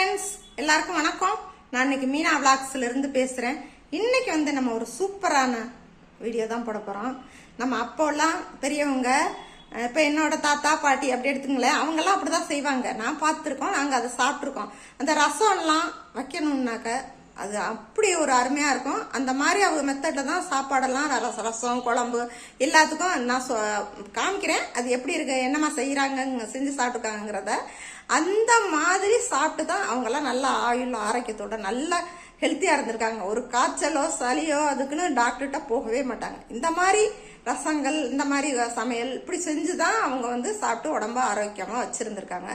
Friends எல்லாருக்கும் வணக்கம். நான் இன்னைக்கு மீனா விளாக்ஸ்லேருந்து இருந்து பேசுறேன். இன்னைக்கு வந்து நம்ம ஒரு சூப்பரான வீடியோ தான் போட போகிறோம் நம்ம அப்போல்லாம் பெரியவங்க இப்போ என்னோட தாத்தா பாட்டி அப்படி எடுத்துங்களேன் அவங்கெல்லாம் அப்படிதான் செய்வாங்க. நான் பார்த்துருக்கோம் நாங்கள் அதை சாப்பிட்ருக்கோம் அந்த ரசம்லாம் வைக்கணும்னாக்க அது அப்படி ஒரு அருமையாக இருக்கும். அந்த மாதிரி அவங்க மெத்தடில் தான் சாப்பாடெல்லாம் ரசம் ரசம் குழம்பு எல்லாத்துக்கும் நான் சொ- காமிக்கிறேன். அது எப்படி இருக்கு என்னம்மா செய்கிறாங்க செஞ்சு சாப்பிட்டுருக்காங்கிறத அந்த மாதிரி சாப்பிட்டு தான் அவங்கெல்லாம் நல்ல ஆயுள் ஆரோக்கியத்தோட நல்ல ஹெல்த்தியாக இருந்திருக்காங்க. ஒரு காய்ச்சலோ சளியோ அதுக்குன்னு டாக்டர்கிட்ட போகவே மாட்டாங்க. இந்த மாதிரி ரசங்கள் இந்த மாதிரி சமையல் இப்படி செஞ்சு தான் அவங்க வந்து சாப்பிட்டு உடம்ப ஆரோக்கியமாக வச்சுருந்துருக்காங்க.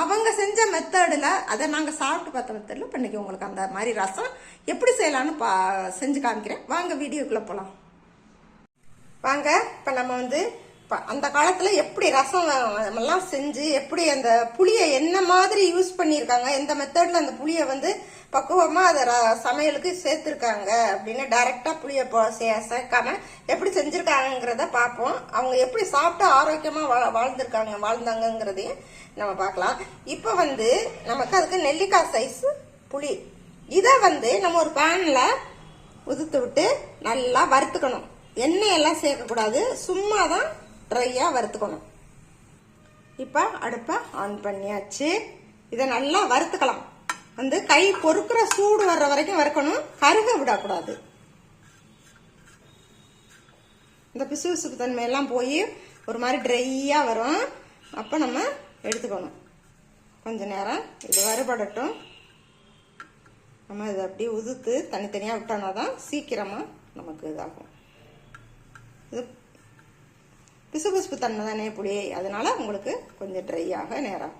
அவங்க செஞ்ச மெத்தடில் அதை நாங்கள் சாப்பிட்டு பார்த்த மெத்தடில் இப்போ இன்றைக்கி உங்களுக்கு அந்த மாதிரி ரசம் எப்படி செய்யலாம்னு பா செஞ்சு காமிக்கிறேன். வாங்க வீடியோக்குள்ளே போகலாம் வாங்க இப்போ நம்ம வந்து இப்போ அந்த காலத்தில் எப்படி ரசம் எல்லாம் செஞ்சு எப்படி அந்த புளியை என்ன மாதிரி யூஸ் பண்ணியிருக்காங்க எந்த மெத்தடில் அந்த புளியை வந்து பக்குவமாக அதை ர- சமையலுக்கு சேர்த்துருக்காங்க அப்படின்னு டைரெக்டாக புளியை சேர்க்காம எப்படி செஞ்சுருக்காங்கங்கிறத பார்ப்போம். அவங்க எப்படி சாப்பிட்டு ஆரோக்கியமாக வா வாழ்ந்திருக்காங்க வாழ்ந்தாங்கங்கிறதையும் நம்ம பார்க்கலாம். இப்போ வந்து நமக்கு அதுக்கு நெல்லிக்காய் சைஸ் புளி. இதை வந்து நம்ம ஒரு பேனில் உதுத்து விட்டு நல்லா வறுத்துக்கணும். எண்ணெய் எல்லாம் சேர்க்கக்கூடாது. சும்மா தான் ட்ரையாக வறுத்துக்கணும். இப்போ அடுப்பை ஆன் பண்ணியாச்சு. இதை நல்லா வறுத்துக்கலாம். வந்து கை பொறுக்கிற சூடு வர்ற வரைக்கும் வறுக்கணும். கருக விடக்கூடாது. இந்த பிசு பிசுப்பு தன்மையெல்லாம் போய் ஒரு மாதிரி ட்ரையாக வரும். அப்போ நம்ம எடுத்துக்கணும். கொஞ்ச நேரம் இது வறுபடட்டும். நம்ம இதை அப்படியே உதுத்து தனித்தனியாக விட்டோம்னா தான் சீக்கிரமாக நமக்கு இதாகும். இது பிசுபிசுப்பு தன்மை தானே புளி அதனால் உங்களுக்கு கொஞ்சம் ட்ரை ஆக நேரம்.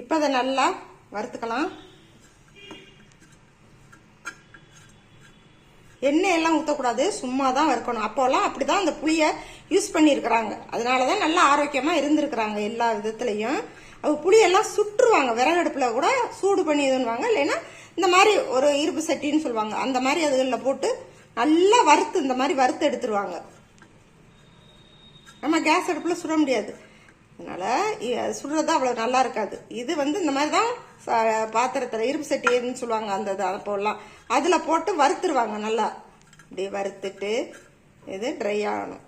இப்போ அதை நல்லா வறுத்துக்கலாம். எண்ணெய் எல்லாம் ஊற்றக்கூடாது சும்மா தான் வறுக்கணும். அப்போல்லாம் அப்படி தான் அந்த புளியை யூஸ் பண்ணியிருக்கிறாங்க. அதனால தான் நல்லா ஆரோக்கியமாக இருந்திருக்கிறாங்க எல்லா விதத்துலையும். அவங்க புளியெல்லாம் சுற்றுவாங்க. விறகு அடுப்பில் கூட சூடு பண்ணி இதுன்னுவாங்க. இல்லைன்னா இந்த மாதிரி ஒரு இரும்பு சட்டின்னு சொல்லுவாங்க. அந்த மாதிரி அதுகளில் போட்டு நல்லா வறுத்து இந்த மாதிரி வறுத்து எடுத்துருவாங்க. நம்ம கேஸ் அடுப்பில் சுட முடியாது. அதனால் சுடுறது அவ்வளோ நல்லா இருக்காது. இது வந்து இந்த மாதிரி தான் பாத்திரத்தில் இரும்பு சட்டின்னு சொல்லுவாங்க அந்த இது போடலாம் அதில் போட்டு வறுத்துருவாங்க நல்லா. இப்படி வறுத்துட்டு இது ட்ரை ஆகணும்.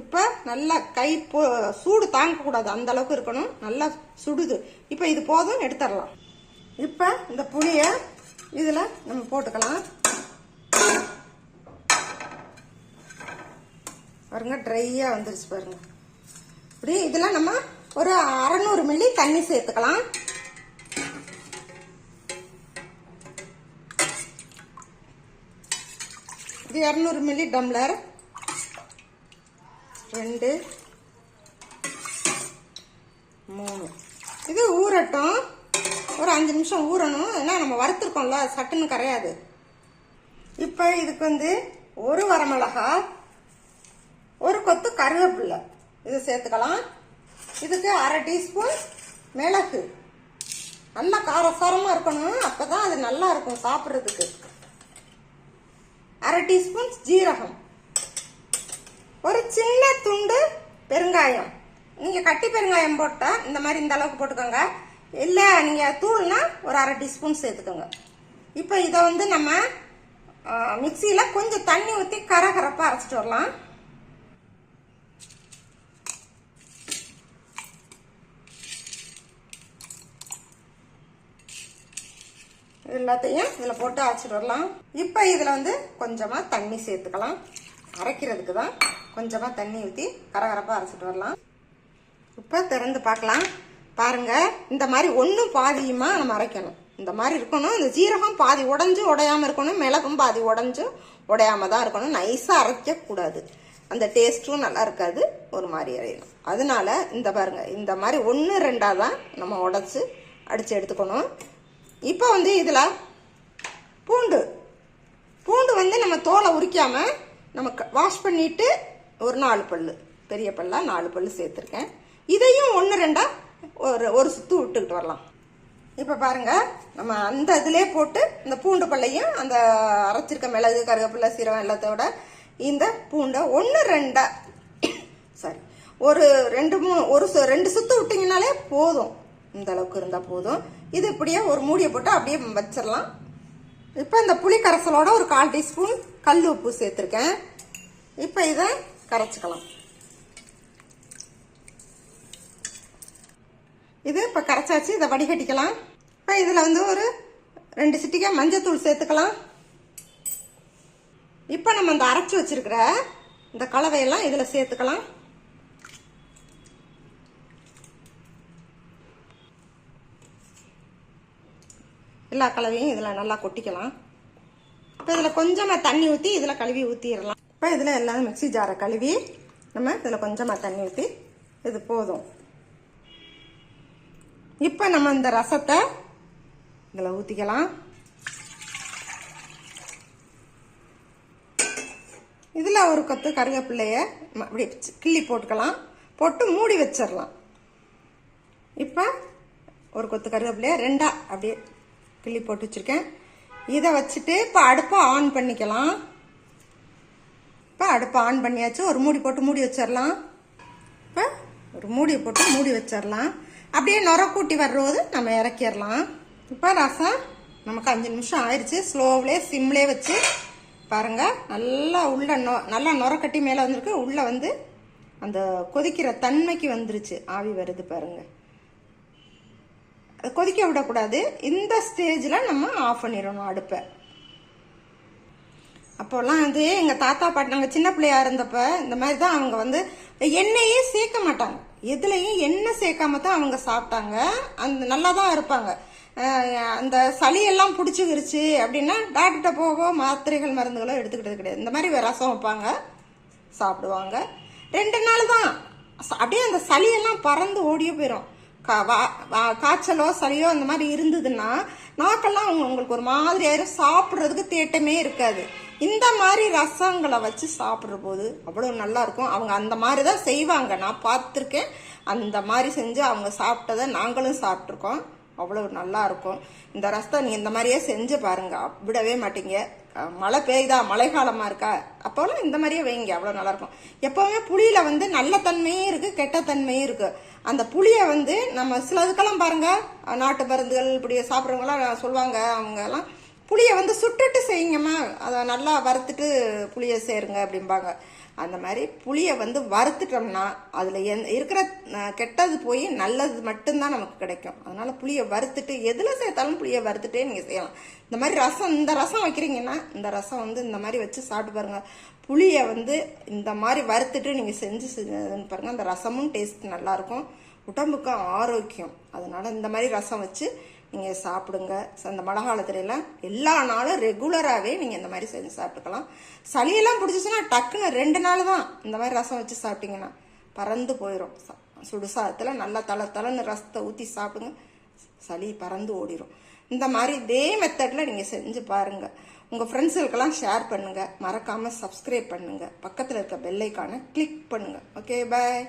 இப்போ நல்லா கை போ சூடு தாங்கக்கூடாது அந்த அளவுக்கு இருக்கணும். நல்லா சுடுது. இப்போ இது போதும் எடுத்துடலாம். இப்போ இந்த புளியை இதில் நம்ம போட்டுக்கலாம். பாருங்க ட்ரையாக வந்துருச்சு பாருங்க. இப்படி இதெல்லாம் நம்ம ஒரு அறநூறு மில்லி தண்ணி சேர்த்துக்கலாம். இது இரநூறு மில்லி டம்ளர் ரெண்டு. மூணு. இது ஊறட்டும். ஒரு அஞ்சு நிமிஷம் ஊறணும். ஏன்னா நம்ம வறுத்துருக்கோம்ல சட்டுன்னு கரையாது. இப்போ இதுக்கு வந்து ஒரு வரமிளகா ஒரு இது சேர்த்துக்கலாம். இதுக்கு அரை டீஸ்பூன் மிளகு. நல்லா காரசாரமாக இருக்கணும். அப்போ தான் அது நல்லா இருக்கும் சாப்பிட்றதுக்கு. அரை டீஸ்பூன் ஜீரகம். ஒரு சின்ன துண்டு பெருங்காயம். நீங்கள் கட்டி பெருங்காயம் போட்டால் இந்த மாதிரி இந்த அளவுக்கு போட்டுக்கோங்க. இல்லை நீங்கள் தூள்னா ஒரு அரை டீஸ்பூன் சேர்த்துக்கோங்க. இப்போ இதை வந்து நம்ம மிக்சியில் கொஞ்சம் தண்ணி ஊற்றி கரகரப்பாக அரைச்சிட்டு வரலாம். இது எல்லாத்தையும் இதில் போட்டு அரைச்சிட்டு வரலாம். இப்போ இதில் வந்து கொஞ்சமாக தண்ணி சேர்த்துக்கலாம். அரைக்கிறதுக்கு தான் கொஞ்சமாக தண்ணி ஊற்றி கரகரப்பாக அரைச்சிட்டு வரலாம். இப்போ திறந்து பார்க்கலாம். பாருங்கள் இந்த மாதிரி ஒன்றும் பாதியுமா நம்ம அரைக்கணும். இந்த மாதிரி இருக்கணும். இந்த ஜீரகம் பாதி உடஞ்சு உடையாமல் இருக்கணும். மிளகும் பாதி உடஞ்சு உடையாம தான் இருக்கணும். நைஸாக அரைக்கக்கூடாது. அந்த டேஸ்ட்டும் நல்லா இருக்காது. ஒரு மாதிரி அரையணும். அதனால இந்த பாருங்கள் இந்த மாதிரி ஒன்று ரெண்டாக தான் நம்ம உடச்சி அடித்து எடுத்துக்கணும். இப்போ வந்து இதில் பூண்டு. பூண்டு வந்து நம்ம தோலை உரிக்காமல் நம்ம வாஷ் பண்ணிவிட்டு ஒரு நாலு பல்லு பெரிய பல்லாக நாலு பல் சேர்த்துருக்கேன். இதையும் ஒன்று ரெண்டாக ஒரு ஒரு சுத்து விட்டுக்கிட்டு வரலாம். இப்போ பாருங்கள் நம்ம அந்த இதிலே போட்டு இந்த பூண்டு பல்லையும் அந்த அரைச்சிருக்க மிளகு கருவேப்பிலை சீரகம் எல்லாத்தோட இந்த பூண்டை ஒன்று ரெண்டாக சாரி ஒரு ரெண்டு மூணு ஒரு சு- ரெண்டு சுத்து விட்டிங்கனாலே போதும். இந்த அளவுக்கு இருந்தால் போதும். இது இப்படியே ஒரு மூடியை போட்டு அப்படியே வச்சிடலாம். இப்போ இந்த புளி கரைசலோட ஒரு கால் டீஸ்பூன் கல் உப்பு சேர்த்துருக்கேன். இப்போ இதை கரைச்சிக்கலாம். இது இப்போ கரைச்சாச்சு இதை வடிகட்டிக்கலாம். இப்போ இதில் வந்து ஒரு ரெண்டு சிட்டிக்கா மஞ்சத்தூள் சேர்த்துக்கலாம். இப்போ நம்ம அந்த அரைச்சி வச்சிருக்கிற இந்த கலவையெல்லாம் இதில் சேர்த்துக்கலாம். எல்லா கலவையும் இதில் நல்லா கொட்டிக்கலாம். இப்போ இதில் கொஞ்சமாக தண்ணி ஊற்றி இதில் கழுவி ஊற்றிடலாம் இப்போ இதில் எல்லாம் மிக்ஸி ஜாரை கழுவி நம்ம இதில் கொஞ்சமாக தண்ணி ஊற்றி இது போதும். இப்போ நம்ம இந்த ரசத்தை இதில் ஊற்றிக்கலாம் இதில் ஒரு கொத்து கருவேப்பிள்ளைய அப்படி கிள்ளி போட்டுக்கலாம். போட்டு மூடி வச்சிடலாம் இப்போ ஒரு கொத்து கருவேப்பிலைய ரெண்டாக அப்படியே கிள்ளி போட்டு வச்சுருக்கேன். இதை வச்சுட்டு இப்போ அடுப்பை ஆன் பண்ணிக்கலாம். இப்போ அடுப்பை ஆன் பண்ணியாச்சு. ஒரு மூடி போட்டு மூடி வச்சிடலாம் இப்போ ஒரு மூடி போட்டு மூடி வச்சிடலாம் அப்படியே நுர கூட்டி வர்றது நம்ம இறக்கிடலாம் இப்போ ரசம் நமக்கு அஞ்சு நிமிஷம் ஆயிடுச்சு ஸ்லோவிலே சிம்லே வச்சு பாருங்கள் நல்லா உள்ள நொ நல்லா நுரக்கட்டி மேலே வந்திருக்கு. உள்ளே வந்து அந்த கொதிக்கிற தன்மைக்கு வந்துருச்சு. ஆவி வருது பாருங்கள் கொதிக்க விடக்கூடாது. இந்த ஸ்டேஜில் நம்ம ஆஃப் பண்ணிடணும் அடுப்பை. அப்போல்லாம் வந்து எங்கள் தாத்தா பாட்டி நாங்கள் சின்ன பிள்ளையா இருந்தப்ப இந்த மாதிரி தான் அவங்க வந்து எண்ணெயே சேர்க்க மாட்டாங்க. எதுலையும் எண்ணெய் சேர்க்காம தான் அவங்க சாப்பிட்டாங்க. அந்த நல்லா தான் இருப்பாங்க. அந்த சளியெல்லாம் பிடிச்சிக்கிருச்சு அப்படின்னா டாக்டர்கிட்ட போக மாத்திரைகள் மருந்துகளோ எடுத்துக்கிட்டது கிடையாது. இந்த மாதிரி ரசம் வைப்பாங்க சாப்பிடுவாங்க. ரெண்டு நாள் தான். அப்படியே அந்த சளியெல்லாம் பறந்து ஓடியே போயிடும் காய்ச்சலோ சளியோ அந்த மாதிரி இருந்ததுன்னா நாக்கெல்லாம் அவங்க உங்களுக்கு ஒரு மாதிரி ஆயிரும். சாப்பிட்றதுக்கு தேட்டமே இருக்காது. இந்த மாதிரி ரசங்களை வச்சு சாப்பிட்ற போது அவ்வளோ நல்லா இருக்கும். அவங்க அந்த மாதிரி தான் செய்வாங்க. நான் பார்த்துருக்கேன். அந்த மாதிரி செஞ்சு அவங்க சாப்பிட்டதை நாங்களும் சாப்பிட்ருக்கோம் அவ்வளோ நல்லா இருக்கும் இந்த ரசத்தை நீங்கள் இந்த மாதிரியே செஞ்சு பாருங்க. விடவே மாட்டீங்க. மழை பெய்யுதா மழை காலமாக இருக்கா? அப்போல்லாம் இந்த மாதிரியே வைங்க. அவ்வளோ நல்லா இருக்கும் எப்போவுமே புளியில வந்து நல்ல தன்மையும் இருக்கு கெட்ட தன்மையும் இருக்கு. அந்த புளியை வந்து நம்ம சிலதுக்கெல்லாம் பாருங்க. நாட்டு மருந்துகள் இப்படி சாப்பிட்றவங்களாம் சொல்லுவாங்க. அவங்க எல்லாம் புளியை வந்து சுட்டுட்டு செய்யுங்கம்மா. அதை நல்லா வறுத்துட்டு புளியை சேருங்க அப்படிம்பாங்க. அந்த மாதிரி புளியை வந்து வறுத்துட்டோம்னா அதில் எந் இருக்கிற கெட்டது போய் நல்லது மட்டும்தான் நமக்கு கிடைக்கும். அதனால் புளியை வறுத்துட்டு எதில் சேர்த்தாலும் புளியை வறுத்துட்டே நீங்கள் செய்யலாம். இந்த மாதிரி ரசம் இந்த ரசம் வைக்கிறீங்கன்னா இந்த ரசம் வந்து இந்த மாதிரி வச்சு சாப்பிட்டு பாருங்க. புளியை வந்து இந்த மாதிரி வறுத்துட்டு நீங்கள் செஞ்சு செஞ்சதுன்னு பாருங்கள் அந்த ரசமும் டேஸ்ட் நல்லாயிருக்கும். உடம்புக்கு ஆரோக்கியம். அதனால் இந்த மாதிரி ரசம் வச்சு நீங்கள் சாப்பிடுங்க. அந்த இந்த மழை காலத்துல எல்லா நாளும் ரெகுலராகவே நீங்கள் இந்த மாதிரி செஞ்சு சாப்பிட்டுக்கலாம். சளியெல்லாம் பிடிச்சிச்சுன்னா டக்குன்னு ரெண்டு நாள் தான் இந்த மாதிரி ரசம் வச்சு சாப்பிட்டீங்கன்னா பறந்து போயிடும் ச- சுடு சாதத்தில் நல்லா தலை தலைன்னு ரசத்தை ஊற்றி சாப்பிடுங்க. சளி பறந்து ஓடிடும் இந்த மாதிரி இதே மெத்தடில் நீங்கள் செஞ்சு பாருங்கள் உங்கள் ஃப்ரெண்ட்ஸுகளுக்கெல்லாம் ஷேர் பண்ணுங்கள் மறக்காமல் சப்ஸ்கிரைப் பண்ணுங்கள் பக்கத்தில் இருக்க பெல்லைக்கான கிளிக் பண்ணுங்கள் ஓகே பாய்